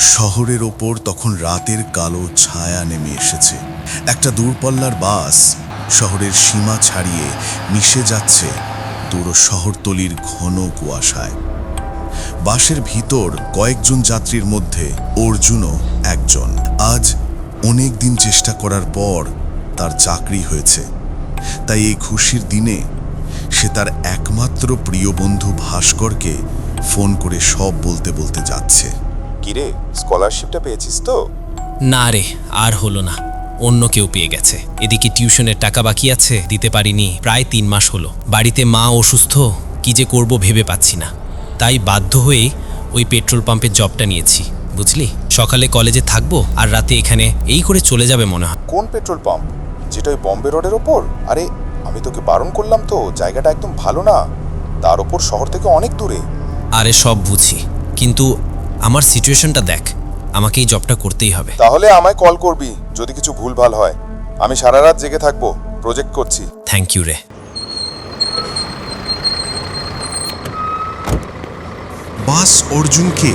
শহরের ওপর তখন রাতের কালো ছায়া নেমে এসেছে। একটা দূরপল্লার বাস শহরের সীমা ছাড়িয়ে মিশে যাচ্ছে দূর শহরতলির ঘন কুয়াশায়। বাসের ভিতর কয়েকজন যাত্রীর মধ্যে অর্জুনও একজন। আজ অনেক দিন চেষ্টা করার পর তার চাকরি হয়েছে। তাই এই খুশির দিনে সে তার একমাত্র প্রিয় বন্ধু ভাস্করকে ফোন করে সব বলতে বলতে যাচ্ছে। কিরে স্কলারশিপটা পেয়েছিস তো? না রে আর হলো না। অন্য কেউ পেয়ে গেছে। এদিকে টিউশনের টাকা বাকি আছে দিতে পারিনি প্রায় তিন মাস হলো। বাড়িতে মা অসুস্থ কি যে করব ভেবে পাচ্ছি না। তাই বাধ্য হয়ে ওই পেট্রোল পাম্পের জবটা নিয়েছি বুঝলি? সকালে কলেজে থাকব আর রাতে এখানে এই করে চলে যাবে মনে হয়। কোন পেট্রোল পাম্প? যেটা ওই বম্বে রোডের ওপর? আরে আমি তোকে বারণ করলাম তো জায়গাটা একদম ভালো না। তার ওপর শহর থেকে অনেক দূরে। আরে সব বুঝি কিন্তু আমার সিচুয়েশনটা দেখ আমাকে এই জবটা করতেই হবে। তাহলে আমায় কল করবি যদি কিছু ভুলভাল হয়। আমি সারা রাত জেগে থাকব প্রজেক্ট করছি। থ্যাংক ইউ রে। বাস অর্জুনকে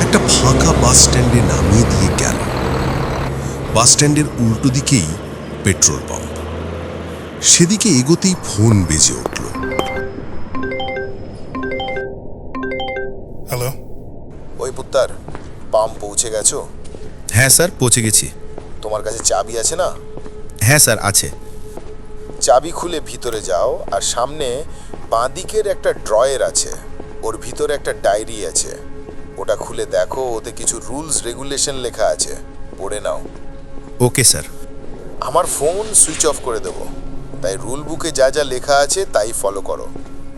একটা ফাঁকা বাস স্ট্যান্ডে নামিয়ে দিয়ে গেল। বাস স্ট্যান্ডের উল্টো দিকেই পেট্রোল পাম্প। সেদিকে এগোতেই ফোন বেজে উঠল। পৌঁছে গেছো? হ্যাঁ স্যার পৌঁছে গেছি। তোমার কাছে চাবি আছে না? হ্যাঁ স্যার আছে। চাবি খুলে ভিতরে যাও আর সামনে বাঁদিকের একটা ড্রয়ের আছে। ওর ভিতরে একটা ডায়েরি আছে। ওটা খুলে দেখো ওতে কিছু রুলস রেগুলেশন লেখা আছে। পড়ে নাও। Okay sir. আমার ফোন সুইচ অফ করে দেবো। তাই রুল বুকে যা যা লেখা আছে তাই ফলো করো।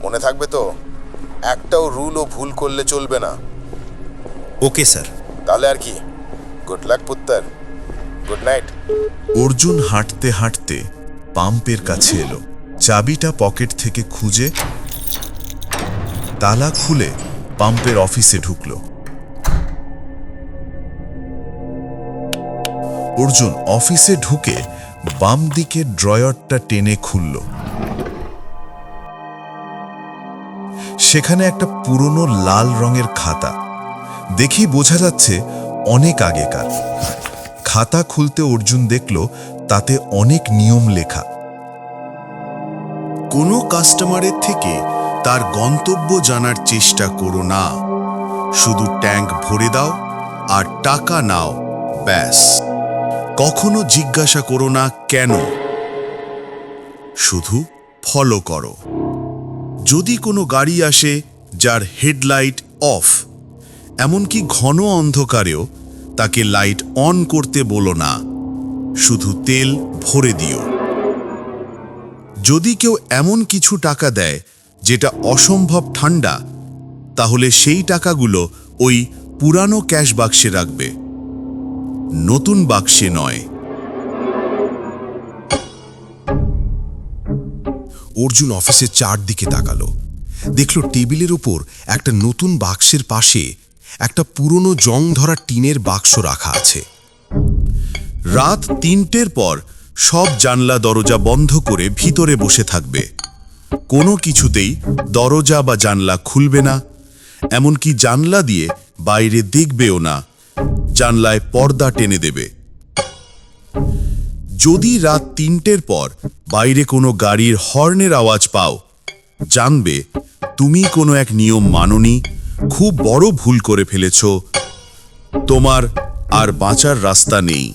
মনে থাকবে তো? একটাও রুলও ভুল করলে চলবে না। Okay sir. তাহলে আর কি? গুড লাক পুত্তর। গুড নাইট অর্জুন হাঁটতে হাঁটতে পাম্পের কাছে এলো। চাবিটা পকেট থেকে খুঁজে তালা খুলে পাম্পের অফিসে ঢুকলো। অর্জুন অফিসে ঢুকে বাম দিকে ড্রয়ারটা টেনে খুলল। সেখানে একটা পুরনো লাল রঙের খাতা। দেখেই বোঝা যাচ্ছে অনেক আগেকার। খাতা খুলতে অর্জুন দেখল তাতে অনেক নিয়ম লেখা। কোনো কাস্টমারের থেকে তার গন্তব্য জানার চেষ্টা করো না। শুধু ট্যাঙ্ক ভরে দাও আর টাকা নাও, ব্যাস। কখনো জিজ্ঞাসা করো না কেন। শুধু ফলো করো। যদি কোনো গাড়ি আসে যার হেডলাইট অফ এমনকি ঘন অন্ধকারেও তাকে লাইট অন করতে বলো না, শুধু তেল ভরে দিও। যদি কেউ এমন কিছু টাকা দেয় যেটা অসম্ভব ঠান্ডা, তাহলে সেই টাকাগুলো ওই পুরানো ক্যাশ বাক্সে রাখবে। নতুন বাক্সে নয়। অর্জুন অফিসের চারদিকে তাকালো। দেখল টেবিলের উপর একটা নতুন বাক্সের পাশে একটা পুরনো জং ধরা টিনের বাক্স রাখা আছে। রাত তিনটের পর সব জানলা দরজা বন্ধ করে ভিতরে বসে থাকবে। কোনো কিছুতেই দরজা বা জানলা খুলবে না, এমনকি জানলা দিয়ে বাইরে দেখবেও না, জানলায় পর্দা টেনে দেবে। যদি রাত তিনটের পর বাইরে কোনো গাড়ির হর্নের আওয়াজ পাও, জানবে তুমি কোনো এক নিয়ম মাননি খুব বড় ভুল করে ফেলেছ। তোমার আর বাঁচার রাস্তা নেই।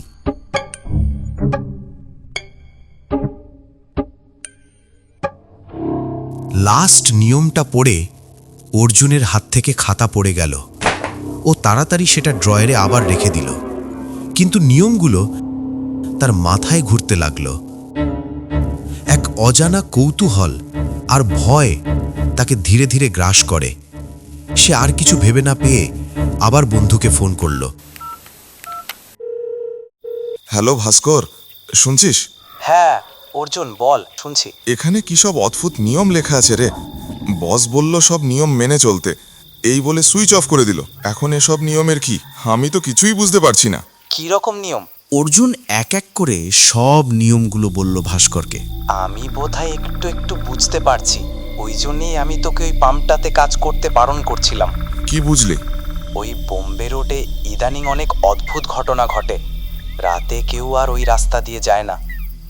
লাস্ট নিয়মটা পড়ে অর্জুনের হাত থেকে খাতা পড়ে গেল। ও তাড়াতাড়ি সেটা ড্রয়ারে আবার রেখে দিল। কিন্তু নিয়মগুলো তার মাথায় ঘুরতে লাগল। এক অজানা কৌতূহল আর ভয় তাকে ধীরে ধীরে গ্রাস করে। সে আর কিছু ভেবে না পেয়ে আবার বন্ধুকে ফোন করল। হ্যালো ভাস্কর শুনছিস? হ্যাঁ অর্জুন বল শুনছি। এখানে কি সব অদ্ভুত নিয়ম লেখা আছে রে? বস বলল সব নিয়ম মেনে চলতে। এই বলে সুইচ অফ করে দিল। এখন এসব নিয়মের কি? আমি তো কিছুই বুঝতে পারছি না। কি রকম নিয়ম? অর্জুন এক এক করে সব নিয়মগুলো বলল ভাস্করকে। আমি বোধহয় একটু একটু বুঝতে পারছি। ওই জন্যই আমি তোকে ওই পাম্পটাতে কাজ করতে বারণ করছিলাম। কি বুঝলি? ওই বোম্বে রোডে ইদানিং অনেক অদ্ভুত ঘটনা ঘটে। রাতে কেউ আর ওই রাস্তা দিয়ে যায় না।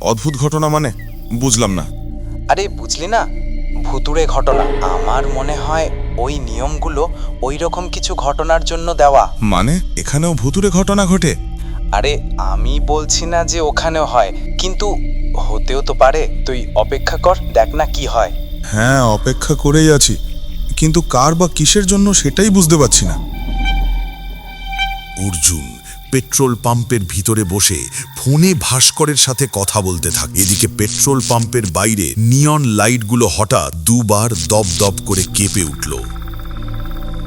অদ্ভুত ঘটনা মানে? বুঝলাম না। আরে বুঝলি না? ভুতুড়ে ঘটনা। আমার মনে হয় ওই নিয়মগুলো ওই রকম কিছু ঘটনার জন্য দেওয়া। মানে? এখানেও ভুতুরে ঘটনা ঘটে? আরে আমি বলছি না যে ওখানেও হয় কিন্তু হতেও তো পারে। তুই অপেক্ষা কর দেখ না কি হয়। হ্যাঁ অপেক্ষা করেই আছি। কিন্তু কার বা কিসের জন্য সেটাই বুঝতে পারছি না। অর্জুন, পেট্রোল পাম্পের ভিতরে বসে ফোনে ভাস্করের সাথে কথা বলতে থাকে। এদিকে পেট্রোল পাম্পের বাইরে নিয়ন লাইটগুলো হঠাৎ দুবার দপ দপ করে কেঁপে উঠল।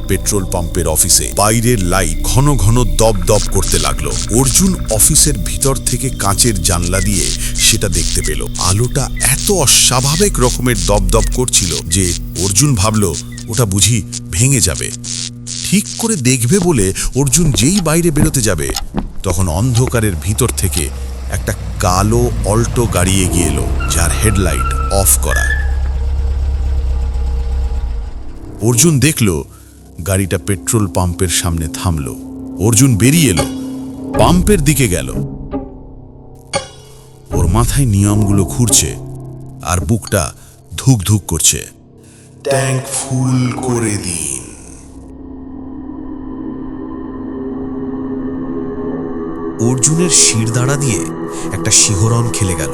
পেট্রোল পাম্পের অফিসে বাইরের লাইট ঘন ঘন দপ দপ করতে লাগল। অর্জুন অফিসের ভিতর থেকে কাঁচের জানলা দিয়ে সেটা দেখতে পেল। আলোটা এত অস্বাভাবিক রকমের দপ দপ করছিল যে অর্জুন ভাবল, ওটা বুঝি ভেঙে যাবে। ঠিক করে দেখবে বলে অর্জুন যেই বাইরে বেরোতে যাবে, তখন অন্ধকারের ভিতর থেকে একটা কালো অল্টো গাড়ি এগিয়ে এলো, যার হেডলাইট অফ করা। অর্জুন দেখল, গাড়িটা পেট্রোল পাম্পের সামনে থামল। অর্জুন বেরিয়ে এলো, পাম্পের দিকে গেল। মাথায় নিয়মগুলো ঘুরছে আর বুকটা ধুক ধুক করছে। ট্যাঙ্ক ফুল করে দিন। অর্জুনের শিরদাঁড়া দিয়ে একটা শিহরণ খেলে গেল।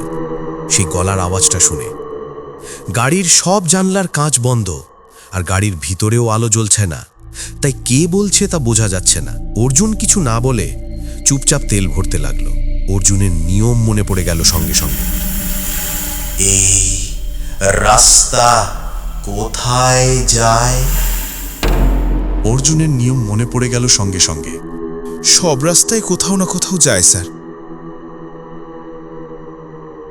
সেই গলার আওয়াজটা শুনে। গাড়ির সব জানলার কাঁচ বন্ধ আর গাড়ির ভিতরেও আলো জ্বলছে না। তাই কে বলছে তা বোঝা যাচ্ছে না। অর্জুন কিছু না বলে চুপচাপ তেল ভরতে লাগল। অর্জুনের নিয়ম মনে পড়ে গেল সঙ্গে সঙ্গে। এই রাস্তা কোথায় যায়? অর্জুনের নিয়ম মনে পড়ে গেল সঙ্গে সঙ্গে। সব রাস্তায় কোথাও না কোথাও যায় স্যার।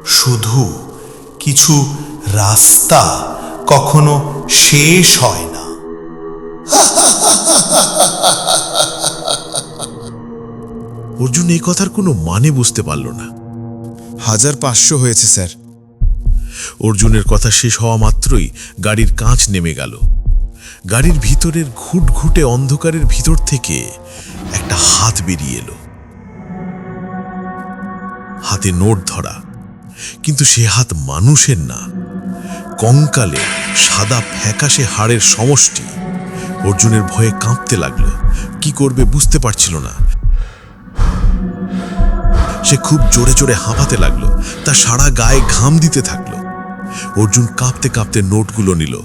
শুধু কিছু রাস্তা কখনো শেষ হয় না। অর্জুন এই কথার কোনো মানে বুঝতে পারল না। হাজার পাঁচশো হয়েছে, স্যার। অর্জুনের কথা শেষ হওয়া মাত্রই গাড়ির কাঁচ নেমে গেল। গাড়ির ভিতরের ঘুটঘুটে অন্ধকারের ভিতর থেকে একটা হাত বেরিয়ে এলো। হাতে নোট ধরা, কিন্তু সে হাত মানুষের না। কঙ্কালে সাদা ফ্যাকাশে হাড়ের সমষ্টি। অর্জুনের ভয়ে কাঁপতে লাগল, কি করবে বুঝতে পারছিল না। সে খুব জোরে জোরে হাঁপাতে লাগল তা সারা গায়ে ঘাম দিতে থাকল। অর্জুন কাঁপতে কাঁপতে নোটগুলো নিল,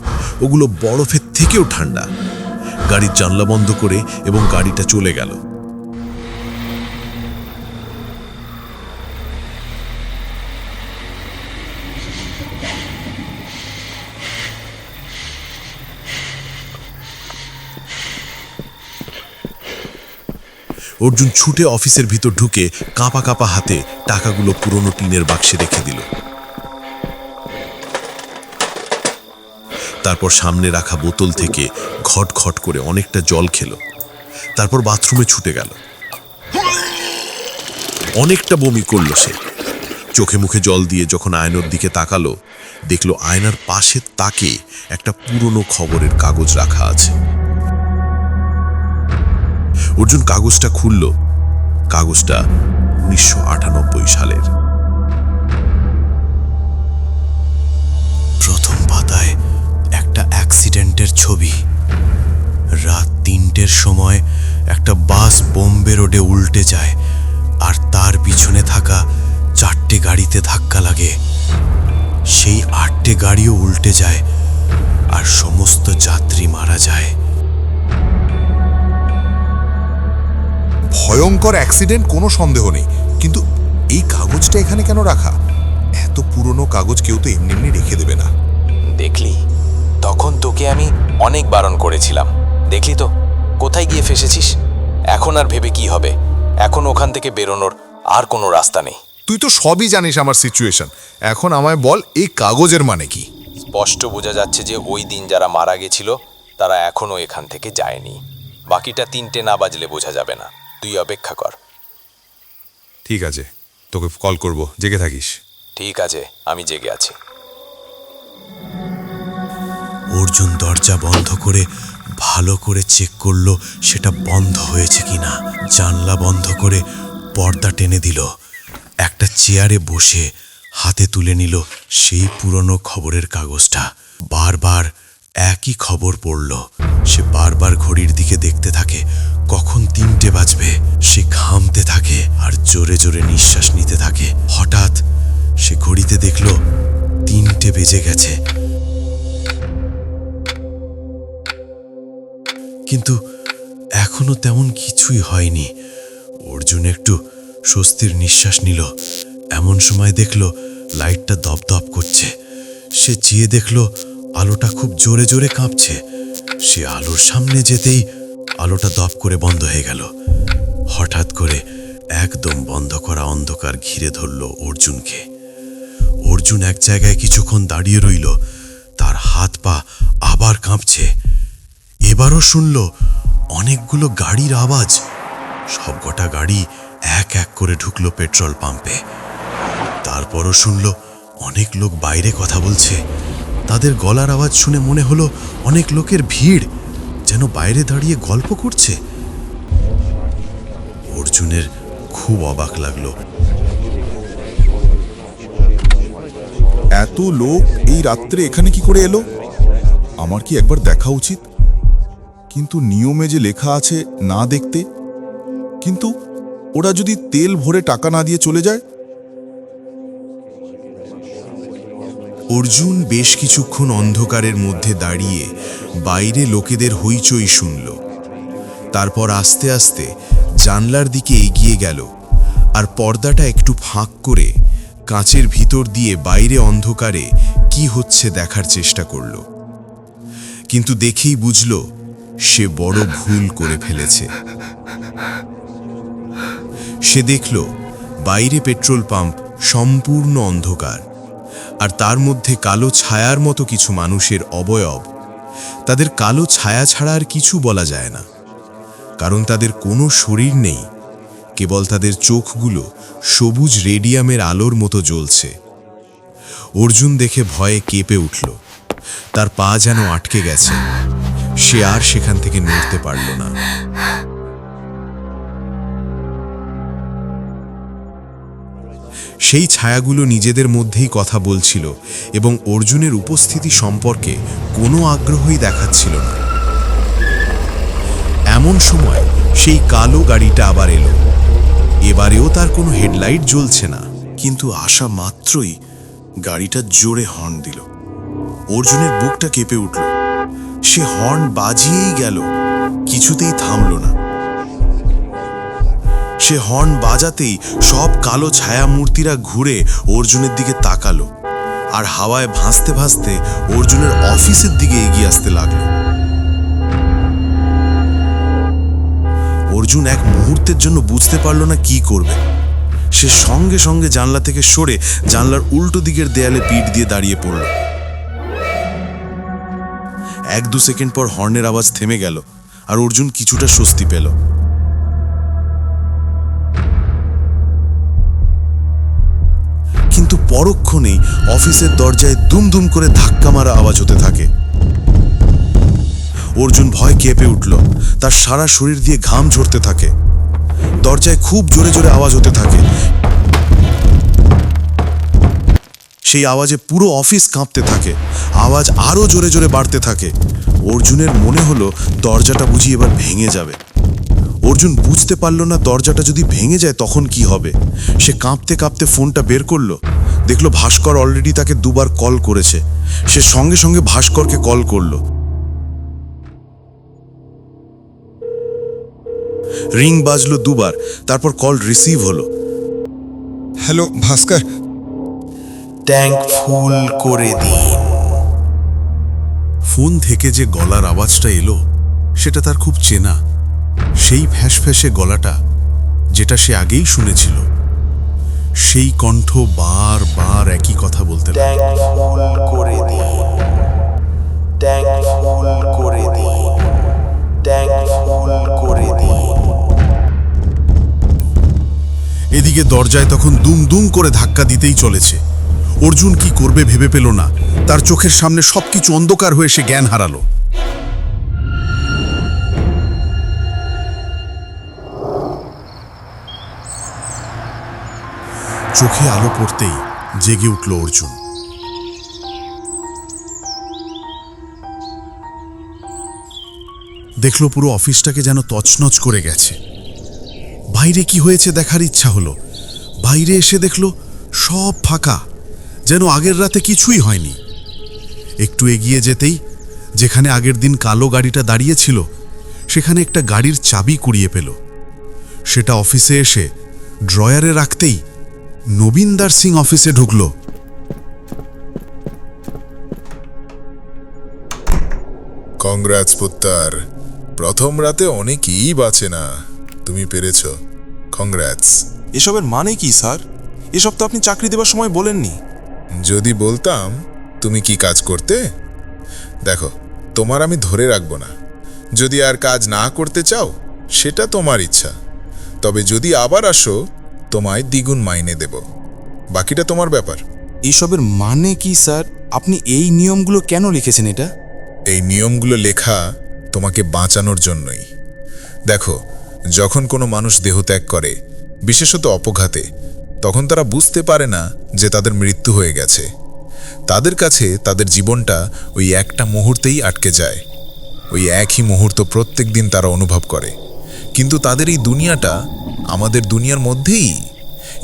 ওগুলো বরফের থেকেও ঠান্ডা। গাড়ির জানলা বন্ধ করে এবং গাড়িটা চলে গেল। অর্জুন ছুটে অফিসের ভিতর ঢুকে কাঁপা কাঁপা হাতে টাকাগুলো পুরনো টিনের বাক্সে রেখে দিল। তারপর সামনে রাখা বোতল থেকে ঘট ঘট করে অনেকটা জল খেলো। তারপর বাথরুমে ছুটে গেল। অনেকটা বমি করল সে। চোখে মুখে জল দিয়ে যখন আয়নার দিকে তাকালো, দেখল আয়নার পাশে তাকে একটা পুরনো খবরের কাগজ রাখা আছে। অর্জুন কাগজটা খুলল। কাগজটা উনিশশো আটানব্বই সালের। প্রথম পাতায় একটা অ্যাক্সিডেন্টের ছবি। রাত তিনটের সময় একটা বাস বোম্বে রোডে উল্টে যায়, আর তার পিছনে থাকা চারটে গাড়িতে ধাক্কা লাগে। সেই আটটে গাড়িও উল্টে যায়, আর সমস্ত যাত্রী মারা যায়। ভয়ঙ্কর অ্যাক্সিডেন্ট কোনো সন্দেহ নেই। কিন্তু এই কাগজটা এখানে কেন রাখা? এত পুরনো কাগজ কেউ তো এমনি এমনি রেখে দেবে না। দেখলি তখন তোকে আমি অনেক বারণ করেছিলাম। দেখলি তো কোথায় গিয়ে ফেসেছিস? এখন আর ভেবে কি হবে? এখন ওখান থেকে বেরোনোর আর কোনো রাস্তা নেই। তুই তো সবই জানিস আমার সিচুয়েশন এখন আমায় বল এই কাগজের মানে কি? স্পষ্ট বোঝা যাচ্ছে যে ওই দিন যারা মারা গেছিল তারা এখনও এখান থেকে যায়নি। বাকিটা তিনটে না বাজলে বোঝা যাবে না। তুই অপেক্ষা কর। ঠিক আছে তোকে কল করব জেগে থাকিস। ঠিক আছে আমি জেগে আছি। অর্জুন দরজা বন্ধ করে ভালো করে চেক করল সেটা বন্ধ হয়েছে কিনা। জানলা বন্ধ করে পর্দা টেনে দিল। একটা চেয়ারে বসে হাতে তুলে নিল সেই পুরনো খবরের কাগজটা। বারবার একই খবর পড়ল। সে বারবার ঘড়ির দিকে দেখতে থাকে। কখন তিনটে বাজবে? সে ঘামতে থাকে আর জোরে জোরে নিঃশ্বাস নিতে থাকে। হঠাৎ সে ঘড়িতে দেখল তিনটে বেজে গেছে। কিন্তু এখনও তেমন কিছুই হয়নি। অর্জুন একটু স্বস্তির নিঃশ্বাস নিল। এমন সময় দেখল লাইটটা দপদপ করছে। সে চেয়ে দেখল আলোটা খুব জোরে জোরে কাঁপছে। সে আলোর সামনে যেতেই আলোটা দপ করে বন্ধ হয়ে গেল। হঠাৎ করে একদম বন্ধ করা অন্ধকার ঘিরে ধরল অর্জুনকে। অর্জুন এক জায়গায় কিছুক্ষণ দাঁড়িয়ে রইল। তার হাত পা আবার কাঁপছে। এবারও শুনল অনেকগুলো গাড়ির আওয়াজ। সবকটা গাড়ি এক এক করে ঢুকলো পেট্রোল পাম্পে। তারপরও শুনল অনেক লোক বাইরে কথা বলছে। তাদের গলার আওয়াজ শুনে মনে হলো অনেক লোকের ভিড়। যেন বাইরে দাঁড়িয়ে গল্প করছে? অর্জুনের খুব অবাক লাগল। এত লোক এই রাত্রে এখানে কি করে এলো? আমার কি একবার দেখা উচিত? কিন্তু নিয়মে যে লেখা আছে না দেখতে। কিন্তু ওরা যদি তেল ভরে টাকা না দিয়ে চলে যায় অর্জুন বেশ কিছুক্ষণ অন্ধকারের মধ্যে দাঁড়িয়ে বাইরে লোকেদের হইচই শুনল। তারপর আস্তে আস্তে জানলার দিকে এগিয়ে গেল আর পর্দাটা একটু ফাঁক করে কাঁচের ভিতর দিয়ে বাইরে অন্ধকারে কি হচ্ছে দেখার চেষ্টা করল। কিন্তু দেখেই বুঝল সে বড় ভুল করে ফেলেছে। সে দেখল বাইরে পেট্রোল পাম্প সম্পূর্ণ অন্ধকার। আর তার মধ্যে কালো ছায়ার মতো কিছু মানুষের অবয়ব। তাদের কালো ছায়া ছাড়া আর কিছু বলা যায় না। কারণ তাদের কোনো শরীর নেই। কেবল তাদের চোখগুলো সবুজ রেডিয়ামের আলোর মতো জ্বলছে। অর্জুন দেখে ভয়ে কেঁপে উঠল। তার পা যেন আটকে গেছে। সে আর সেখান থেকে নড়তে পারল না। সেই ছায়াগুলো নিজেদের মধ্যেই কথা বলছিল এবং অর্জুনের উপস্থিতি সম্পর্কে কোনো আগ্রহই দেখাচ্ছিল না। এমন সময় সেই কালো গাড়িটা আবার এলো। এবারেও তার কোনো হেডলাইট জ্বলছে না, কিন্তু আসা মাত্রই গাড়িটা জোরে হর্ন দিল। অর্জুনের বুকটা কেঁপে উঠল। সে হর্ন বাজিয়েই গেল, কিছুতেই থামল না। সে হর্ন বাজাতেই সব কালো ছায়া মূর্তিরা ঘুরে অর্জুনের দিকে তাকালো আর হাওয়ায় ভাসতে ভাসতে অর্জুনের অফিসের দিকে এগিয়ে আসতে লাগল। অর্জুন এক মুহূর্তের জন্য বুঝতে পারল না কি করবে। সে সঙ্গে সঙ্গে জানলা থেকে সরে জানলার উল্টো দিকের দেয়ালে পিঠ দিয়ে দাঁড়িয়ে পড়ল। এক দু সেকেন্ড পর হর্নের আওয়াজ থেমে গেল আর অর্জুন কিছুটা স্বস্তি পেল। পরক্ষণেই অফিসের দরজায় দুমদুম করে ধাক্কা মারা আওয়াজ হতে থাকে। অর্জুন ভয় কেঁপে উঠল। তার সারা শরীর দিয়ে ঘাম ঝরতে থাকে। দরজায় খুব জোরে জোরে আওয়াজ হতে থাকে। সেই আওয়াজে পুরো অফিস কাঁপতে থাকে। আওয়াজ আরও জোরে জোরে বাড়তে থাকে। অর্জুনের মনে হলো দরজাটা বুঝি এবার ভেঙে যাবে। অর্জুন বুঝতে পারল না দরজাটা যদি ভেঙে যায় তখন কি হবে। সে কাঁপতে কাঁপতে ফোনটা বের করল। দেখল ভাস্কর অলরেডি তাকে দুবার কল করেছে। সে সঙ্গে সঙ্গে ভাস্করকে কল করল। রিং বাজলো দুবার তারপর কল রিসিভ হলো। হ্যালো ভাস্কর। ট্যাঙ্ক ফুল করে দিন। ফোন থেকে যে গলার আওয়াজটা এলো সেটা তার খুব চেনা। সেই ফ্যাসফ্যাসে গলাটা যেটা সে আগেই শুনেছিল। সেই কণ্ঠ বার বার একই কথা বলতে করে দিন। করে দিন। করে দিন। এদিকে দরজায় তখন দুম দুম করে ধাক্কা দিতেই চলেছে। অর্জুন কি করবে ভেবে পেল না। তার চোখের সামনে সবকিছু অন্ধকার হয়ে সে জ্ঞান হারালো। চোখে আলো পড়তেই জেগে উঠল অর্জুন। দেখল পুরো অফিসটাকে যেন তছনছ করে গেছে। বাইরে কি হয়েছে দেখার ইচ্ছা হলো। বাইরে এসে দেখল সব ফাঁকা, যেন আগের রাতে কিছুই হয়নি। একটু এগিয়ে যেতেই যেখানে আগের দিন কালো গাড়িটা দাঁড়িয়েছিল, সেখানে একটা গাড়ির চাবি কুড়িয়ে পেল। সেটা অফিসে এসে ড্রয়ারে রাখতেই নবীনদার সিং অফিসে ঢুকল। কংগ্রাটস পুত্তার প্রথম রাতে অনেকেই বাঁচে না। তুমি পেরেছ। কংগ্রাটস এসবের মানে কি স্যার? এসব তো আপনি চাকরি দেবার সময় বলেননি। যদি বলতাম তুমি কি কাজ করতে? দেখো তোমার আমি ধরে রাখব না। যদি আর কাজ না করতে চাও সেটা তোমার ইচ্ছা। তবে যদি আবার আসো তোমায় দ্বিগুণ মাইনে দেব। বাকিটা তোমার ব্যাপার। এসবের মানে কি স্যার? আপনি এই নিয়মগুলো কেন লিখেছেন এটা? এই নিয়মগুলো লেখা তোমাকে বাঁচানোর জন্যই। দেখো যখন কোনো মানুষ দেহত্যাগ করে বিশেষত অপঘাতে তখন তারা বুঝতে পারে না যে তাদের মৃত্যু হয়ে গেছে। তাদের কাছে তাদের জীবনটা ওই একটা মুহূর্তেই আটকে যায়। ওই একই মুহূর্ত প্রত্যেক দিন তারা অনুভব করে। কিন্তু তাদের এই দুনিয়াটা আমাদের দুনিয়ার মধ্যেই।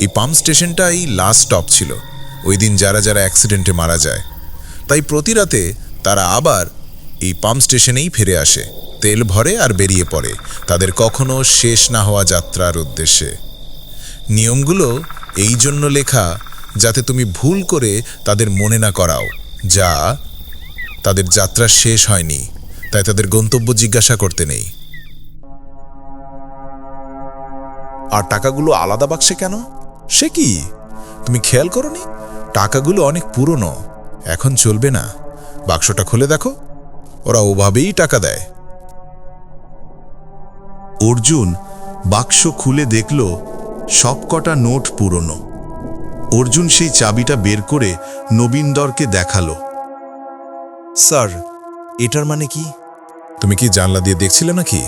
এই পাম্প স্টেশনটাই লাস্ট স্টপ ছিল। ওই দিন যারা যারা অ্যাক্সিডেন্টে মারা যায়, তাই প্রতি রাতে তারা আবার এই পাম্প স্টেশনেই ফিরে আসে। তেল ভরে আর বেরিয়ে পড়ে তাদের কখনো শেষ না হওয়া যাত্রার উদ্দেশ্যে। নিয়মগুলো এই জন্য লেখা, যাতে তুমি ভুল করে তাদের মনে না করাও, যা তাদের যাত্রা শেষ হয়নি, তাই তাদের গন্তব্য জিজ্ঞাসা করতে নেই। আর টাকাগুলো আলাদা বাক্সে কেন? সে কি? তুমি খেয়াল করনি? টাকাগুলো অনেক পুরনো। এখন চলবে না। বাক্সটা খুলে দেখো। ওরা ওভাবেই টাকা দেয়। অর্জুন বাক্স খুলে দেখল, সবকটা নোট পুরনো। অর্জুন সেই চাবিটা বের করে নবীনদরকে দেখাল। স্যার, এটার মানে কি? তুমি কি জানলা দিয়ে দেখছিলে নাকি?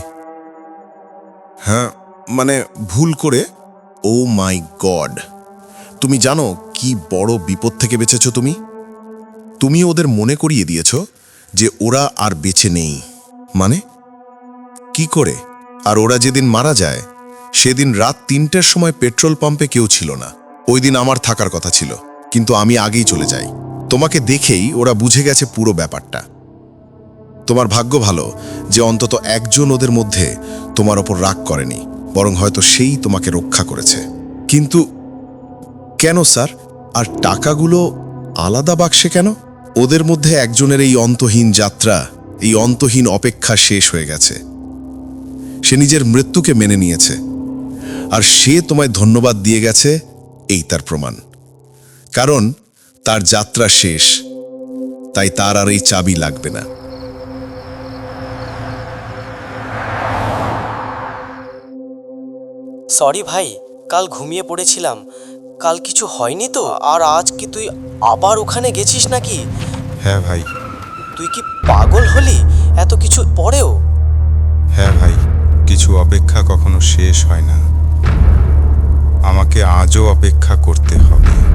হ্যাঁ মানে ভুল করে, ও মাই গড, তুমি জানো কি বড় বিপদ থেকে বেঁচেছ তুমি? তুমি ওদের মনে করিয়ে দিয়েছ যে ওরা আর বেঁচে নেই। মানে? কি করে? আর ওরা যেদিন মারা যায়, সেদিন রাত তিনটের সময় পেট্রোল পাম্পে কেউ ছিল না। ওই দিন আমার থাকার কথা ছিল, কিন্তু আমি আগেই চলে যাই। তোমাকে দেখেই ওরা বুঝে গেছে পুরো ব্যাপারটা। তোমার ভাগ্য ভালো যে অন্তত একজন ওদের মধ্যে তোমার ওপর রাগ করেনি। বরং হয়তো সেই তোমাকে রক্ষা করেছে। কিন্তু কেন, স্যার? আর টাকাগুলো আলাদা বাক্সে কেন? ওদের মধ্যে একজনের এই অন্তহীন যাত্রা, এই অন্তহীন অপেক্ষা শেষ হয়ে গেছে। সে নিজের মৃত্যুকে মেনে নিয়েছে। আর সে তোমায় ধন্যবাদ দিয়ে গেছে, এই তার প্রমাণ। কারণ তার যাত্রা শেষ, তাই তার আর এই চাবি লাগবে না। সরি ভাই কাল ঘুমিয়ে পড়েছিলাম। কাল কিছু হয়নি তো? আর আজ কি তুই আবার ওখানে গেছিস নাকি? হ্যাঁ ভাই। তুই কি পাগল হলি? এত কিছু পরেও? হ্যাঁ ভাই কিছু অপেক্ষা কখনো শেষ হয় না। আমাকে আজও অপেক্ষা করতে হবে।